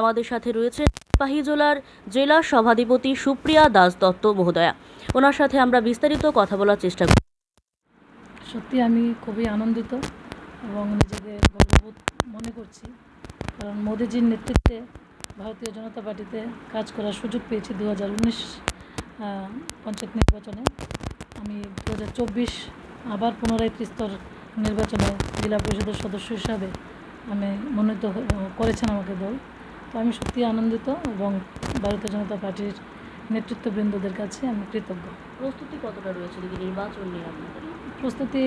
আমাদের সাথে রয়েছে পাহিজোলার জেলা সভাধিপতি সুপ্রিয়া দাস দত্ত মহোদয়া। ওনার সাথে আমরা বিস্তারিত কথা বলার চেষ্টা করি। সত্যি আমি খুবই আনন্দিত এবং নিজেকে গর্ববোধ মনে করছি। কারণ মোদিজির নেতৃত্বে ভারতীয় জনতা পার্টিতে কাজ করার সুযোগ পেয়েছি দু হাজার উনিশ পঞ্চায়েত নির্বাচনে। আমি দু হাজার চব্বিশ আবার পুনরায় ত্রিস্তর নির্বাচনে জেলা পরিষদের সদস্য হিসাবে আমি মনোনীত করেছেন আমাকে দল। তো আমি সত্যি আনন্দিত এবং ভারতীয় জনতা পার্টির নেতৃত্ববৃন্দদের কাছে আমি কৃতজ্ঞ। প্রস্তুতি কতটা রয়েছে? দিদি নির্বাচন নিয়ে আপনাদের প্রস্তুতি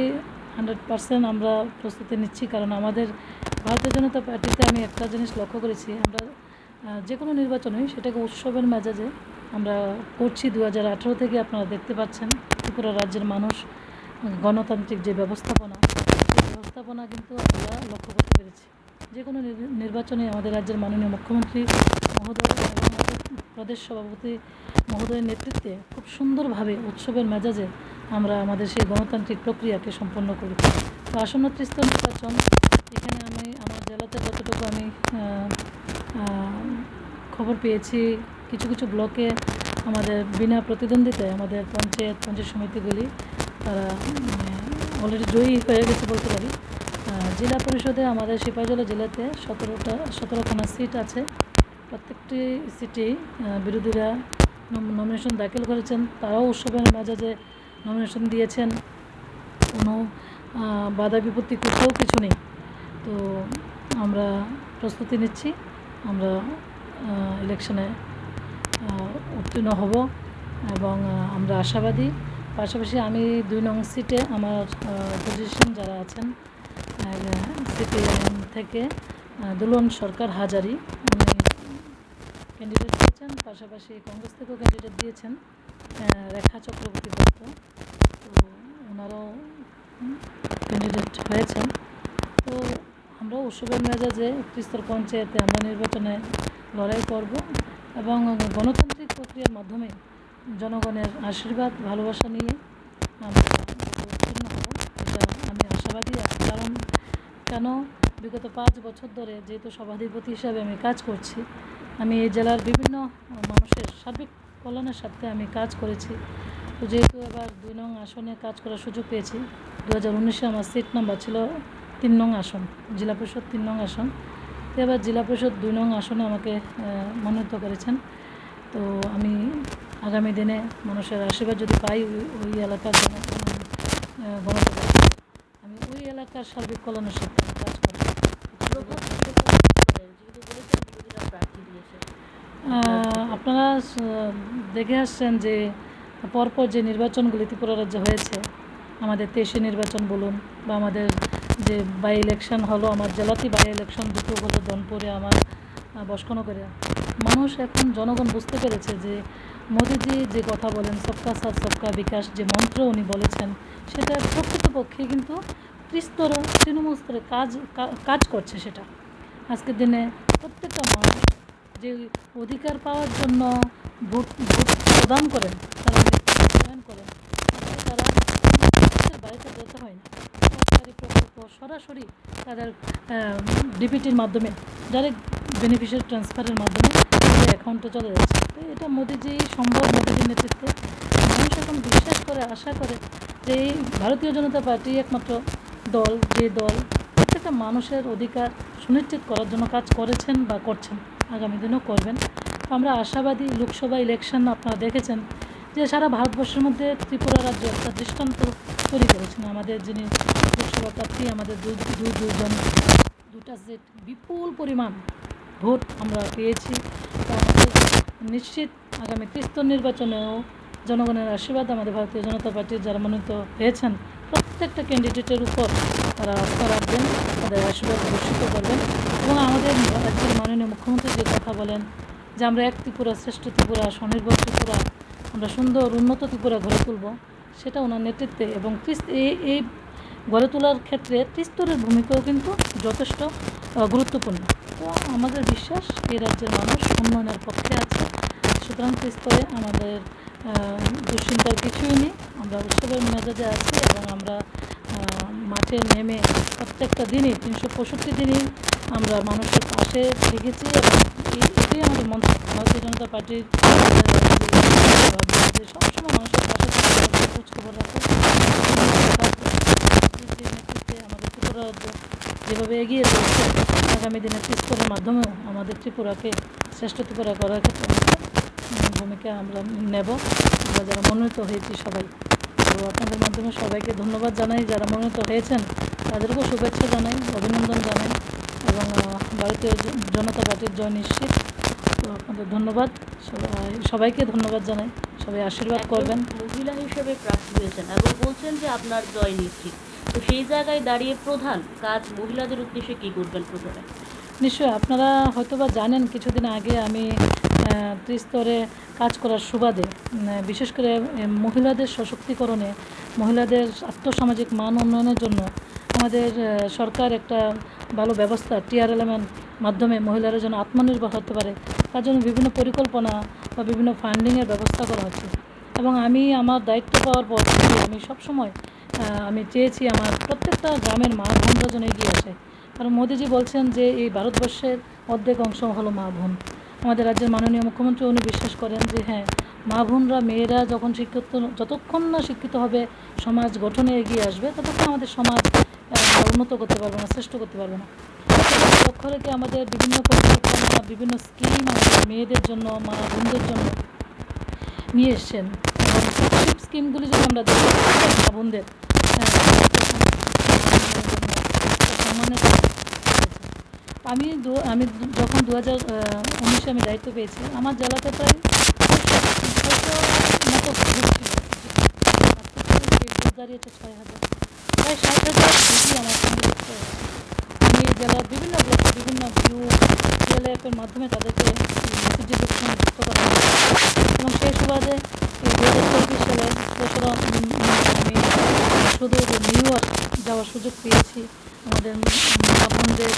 হান্ড্রেড পার্সেন্ট আমরা প্রস্তুতি নিচ্ছি কারণ আমাদের ভারতীয় জনতা পার্টিতে আমি একটা জিনিস লক্ষ্য করেছি আমরা যে কোনো নির্বাচনে সেটাকে উৎসবের মেজাজে আমরা করছি। দু হাজার আঠেরো থেকে আপনারা দেখতে পাচ্ছেন ত্রিপুরা রাজ্যের মানুষ গণতান্ত্রিক যে ব্যবস্থাপনা সেই ব্যবস্থাপনা কিন্তু আমরা লক্ষ্য করতে পেরেছি। যে কোনো নির- নির্বাচনে আমাদের রাজ্যের মাননীয় মুখ্যমন্ত্রী মহোদয় এবং প্রদেশ সভাপতি মহোদয়ের নেতৃত্বে খুব সুন্দরভাবে উৎসবের মেজাজে আমরা আমাদের সেই গণতান্ত্রিক প্রক্রিয়াকে সম্পন্ন করি। তো আসন্ন ত্রিস্তর নির্বাচন, এখানে আমি আমার জেলাতে যতটুকু আমি খবর পেয়েছি, কিছু কিছু ব্লকে আমাদের বিনা প্রতিদ্বন্দ্বিতায় আমাদের পঞ্চায়েত পঞ্চায়েত সমিতিগুলি তারা অলরেডি জয়ী হয়ে গেছে বলতে পারি। জেলা পরিষদে আমাদের সিপাহীজলা জেলাতে সতেরোটা, সতেরোখানা সিট আছে। প্রত্যেকটি সিটেই বিরোধীরা নমিনেশন দাখিল করেছেন। তারাও উৎসবের মেজাজে নমিনেশন দিয়েছেন। কোনো বাধা বিপত্তি কোথাও কিছু নেই। তো আমরা প্রস্তুতি নিচ্ছি। আমরা ইলেকশনে উত্তীর্ণ হব এবং আমরা আশাবাদী। পাশাপাশি আমি দুই নং সিটে আমার পজিশন যারা আছেন সিপিএম থেকে দুলন সরকার হাজারি, উনি ক্যান্ডিডেট দিয়েছেন, পাশাপাশি কংগ্রেস থেকেও ক্যান্ডিডেট দিয়েছেন রেখা চক্রবর্তী দত্ত। তো ওনারাও ক্যান্ডিডেট হয়েছেন। তো আমরা উৎসবের মেজাজে ত্রিস্তর পঞ্চায়েতে আমরা নির্বাচনে লড়াই করব এবং গণতান্ত্রিক প্রক্রিয়ার মাধ্যমে জনগণের আশীর্বাদ, ভালোবাসা নিয়ে আমরা আশাবাদী কারণ কেন? বিগত পাঁচ বছর ধরে যেহেতু সভাধিপতি হিসাবে আমি কাজ করছি আমি এই জেলার বিভিন্ন মানুষের সার্বিক কল্যাণের সাথে আমি কাজ করেছি। তো যেহেতু এবার দুই নং আসনে কাজ করার সুযোগ পেয়েছি দু হাজার উনিশে আমার সিট নাম্বার ছিল তিন নং আসন জেলা পরিষদ তিন নং আসন। তো এবার জেলা পরিষদ দুই নং আসনে আমাকে মনোনীত করেছেন। তো আমি আগামী দিনে মানুষের আশীর্বাদ যদি পাই ওই- এলাকার জন আহ, গণতন্ত্র এলাকার সার্বিক কল্যাণের সাথে কাজ আহ, আপনারা দেখে আসছেন যে পরপর যে নির্বাচনগুলি ত্রিপুরা রাজ্যে হয়েছে আমাদের তেইশে নির্বাচন বলুন বা আমাদের যে বাই ইলেকশন হলো আমার জেলাতেই বাই ইলেকশন দুটো হলো দনপুরে আমার বসকনগরে মানুষ এখন জনগণ বুঝতে পেরেছে যে মোদিজি যে কথা বলেন সবকা সাথ সবকা বিকাশ যে মন্ত্র উনি বলেছেন সেটা প্রকৃতপক্ষে কিন্তু ত্রিস্তর তৃণমূল স্তরে কাজ কাজ করছে সেটা। আজকের দিনে প্রত্যেকটা মানুষ যে অধিকার পাওয়ার জন্য ভোট ভোট প্রদান করেন, তারা মূল্যায়ন করেন, তারা বাড়িতে যেতে হয় না। সরকারি প্রকল্প সরাসরি তাদের ডিপিটির মাধ্যমে ডাইরেক্ট বেনিফিশিয়ারি ট্রান্সফারের মাধ্যমে অ্যাকাউন্টে চলে যাচ্ছে। তো এটা মোদিজি সম্ভব মোদিজির নেতৃত্বে। মানুষ এখন বিশ্বাস করে, আশা করে যে এই ভারতীয় জনতা পার্টি একমাত্র দল, যে দল, প্রত্যেকটা মানুষের অধিকার সুনিশ্চিত করার জন্য কাজ করেছেন বা করছেন, আগামী দিনেও করবেন। আমরা আশাবাদী লোকসভা ইলেকশন আপনারা দেখেছেন যে সারা ভারতবর্ষের মধ্যে ত্রিপুরা রাজ্য একটা দৃষ্টান্ত তৈরি করেছেন। আমাদের যিনি লোকসভা প্রার্থী, আমাদের দুই দুজন দুটা সিট বিপুল পরিমাণ ভোট আমরা পেয়েছি। আমাদের নিশ্চিত আগামী ত্রিস্তর নির্বাচনেও জনগণের আশীর্বাদ আমাদের ভারতীয় জনতা পার্টির যারা মনোনীত হয়েছেন। প্রত্যেকটা ক্যান্ডিডেটের উপর তারা আস্থা রাখবেন, তাদের আশীর্বাদ বর্ষিত করবেন এবং আমাদের রাজ্যের মাননীয় মুখ্যমন্ত্রী যে কথা বলেন যে আমরা এক ত্রিপুরা শ্রেষ্ঠ ত্রিপুরা, স্বনির্ভর ত্রিপুরা, আমরা সুন্দর, উন্নত ত্রিপুরা গড়ে তুলব, সেটা ওনার নেতৃত্বে এবং এই এই গড়ে তোলার ক্ষেত্রে ত্রিস্তরের ভূমিকাও কিন্তু যথেষ্ট গুরুত্বপূর্ণ। তো আমাদের বিশ্বাস, এই রাজ্যের মানুষ উন্নয়নের পক্ষে আছে, সুতরাং ত্রিস্তরে আমাদের দুশ্চিন্তার কিছুই নেই। আমরা উৎসবের মেজাজে আছি এবং আমরা মাঠে নেমে প্রত্যেকটা দিনই, তিনশো পঁয়ষট্টি দিনই আমরা মানুষের পাশে থেকেছি এবং এটাই আমাদের মন্ত্র ভারতীয় জনতা পার্টির সবসময় মানুষের পাশে আমাদের রাখো, আমাদের ত্রিপুরা যেভাবে এগিয়ে চলছে, আগামী দিনে ত্রিস্তরের মাধ্যমেও আমাদের ত্রিপুরাকে, শ্রেষ্ঠ ত্রিপুরা করার ক্ষেত্রে ভূমিকা আমরা নেব। আমরা যারা মনোনীত হয়েছি সবাই। তো আপনাদের মাধ্যমে সবাইকে ধন্যবাদ জানাই। যারা মনোনীত হয়েছেন তাদেরকেও শুভেচ্ছা জানাই অভিনন্দন জানাই এবং ভারতীয় জনতা পার্টির জয় নিশ্চিত। তো আপনাদের ধন্যবাদ। সবাই সবাইকে ধন্যবাদ জানাই। সবাই আশীর্বাদ করবেন। মহিলা হিসেবে প্রার্থী হয়েছেন এবং বলছেন যে আপনার জয় নিশ্চিত। তো সেই জায়গায় দাঁড়িয়ে প্রধান কাজ মহিলাদের উদ্দেশ্যে কি করবেন প্রথমে? নিশ্চয়ই আপনারা হয়তোবা জানেন কিছুদিন আগে আমি ত্রিস্তরে কাজ করার সুবাদে বিশেষ করে মহিলাদের সশক্তিকরণে, মহিলাদের আর্থসামাজিক মান উন্নয়নের জন্য আমাদের সরকার একটা ভালো ব্যবস্থা টিআরএলএমের মাধ্যমে মহিলারা যেন আত্মনির্ভর হতে পারে, তার জন্য বিভিন্ন পরিকল্পনা বা বিভিন্ন ফান্ডিংয়ের ব্যবস্থা করা হচ্ছে। এবং আমি আমার দায়িত্ব পাওয়ার পর আমি সবসময় আমি চেয়েছি আমার প্রত্যেকটা গ্রামের মা বোনরা যেন এগিয়ে আসে। কারণ মোদিজি বলছেন যে, এই ভারতবর্ষের অর্ধেক অংশ হলো মা বোন। আমাদের রাজ্যের মাননীয় মুখ্যমন্ত্রী উনি বিশ্বাস করেন যে হ্যাঁ মা বোনরা, মেয়েরা যখন শিক্ষিত, যতক্ষণ না শিক্ষিত হবে, সমাজ গঠনে এগিয়ে আসবে, ততক্ষণ আমাদের সমাজ উন্নত করতে পারবে না, শ্রেষ্ঠ করতে পারবে না লক্ষ্য রেখে আমাদের বিভিন্ন পরিকল্পনা, বিভিন্ন স্কিম আমাদের মেয়েদের জন্য, মা বোনদের জন্য নিয়ে এসছেন স্কিমগুলি যদি আমরা দেখি, মা বোনদের করেছে। আমি আমি যখন দু হাজার উনিশে আমি দায়িত্ব পেয়েছি, আমার জেলাতে প্রায় মতো দাঁড়িয়েছে ছয় হাজার। প্রায় ষাট হাজার দিদি আমার সঙ্গে। আমি জেলার বিভিন্ন ব্লকে, বিভিন্ন ভিউ মাধ্যমে তাদেরকে এবং সেই সুবাদে আমি শুধু নিউ ইয়র্ক যাওয়ার সুযোগ পেয়েছি, আমাদের বোনদের